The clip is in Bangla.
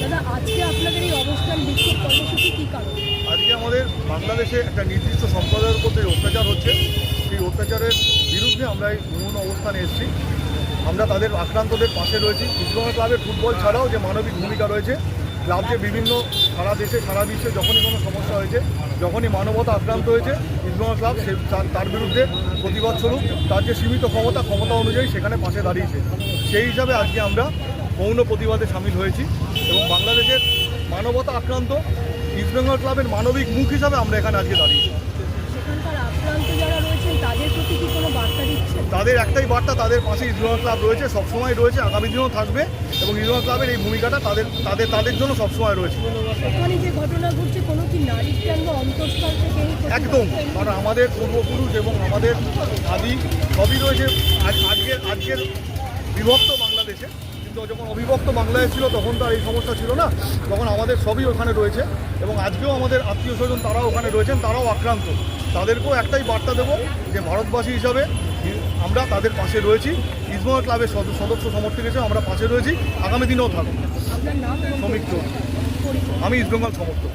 দাদা আজকে আপনাদের এই অবস্থান বিক্ষোভ কর্মসূচি কী কারণ? আজকে আমাদের বাংলাদেশে একটা নির্দিষ্ট সম্প্রদায়ের উপর যে অত্যাচার হচ্ছে সেই অত্যাচারের বিরুদ্ধে আমরা এই মূল অবস্থানে এসেছি। আমরা তাদের আক্রান্তদের পাশে রয়েছি। ইসলামী ক্লাবের ফুটবল ছাড়াও যে মানবিক ভূমিকা রয়েছে ক্লাব যে বিভিন্ন, সারা দেশে, সারা বিশ্বে যখনই কোনো সমস্যা হয়েছে, যখনই মানবতা আক্রান্ত হয়েছে ইসলাম ক্লাব সে তার- তার বিরুদ্ধে প্রতিবাদ স্বরূপ, তার যে সীমিত ক্ষমতা ক্ষমতা অনুযায়ী সেখানে পাশে দাঁড়িয়েছে। সেই হিসাবে আজকে আমরা মৌন প্রতিবাদে সামিল হয়েছি এবং বাংলাদেশের মানবতা আক্রান্ত, ইস্টবেঙ্গল ক্লাবের মানবিক মুখ হিসাবে আমরা এখানে আজকে দাঁড়িয়েছি সেখানকার আক্রান্ত যারা রয়েছেন তাদের প্রতি কি কোনো বার্তা দিচ্ছেন তাদের একটাই বার্তা তাদের পাশে ইস্টবেঙ্গল ক্লাব রয়েছে সবসময় রয়েছে আগামী দিনেও থাকবে এবং ইস্টবেঙ্গল ক্লাবের এই ভূমিকাটা তাদের তাদের তাদের জন্য সবসময় রয়েছে। একদম? কারণ আমাদের পূর্বপুরুষ এবং আমাদের আদি সবই রয়েছে আজ- আজকের আজকের বিভক্ত বাংলাদেশে। কিন্তু যখন অবিভক্ত বাংলায় ছিল তখন তো আর এই সমস্যা ছিল না। তখন আমাদের সবই ওখানে রয়েছে এবং আজকেও আমাদের আত্মীয় স্বজন তারাও ওখানে রয়েছেন তারাও আক্রান্ত। তাদেরকেও একটাই বার্তা দেবো যে ভারতবাসী হিসাবে আমরা তাদের পাশে রয়েছি। ইসমল ক্লাবের সদস্য সমর্থক হিসেবে আমরা পাশে রয়েছি। আগামী দিনেও থাকব শ্রমিক আমি ইস্টবেঙ্গল সমর্থক।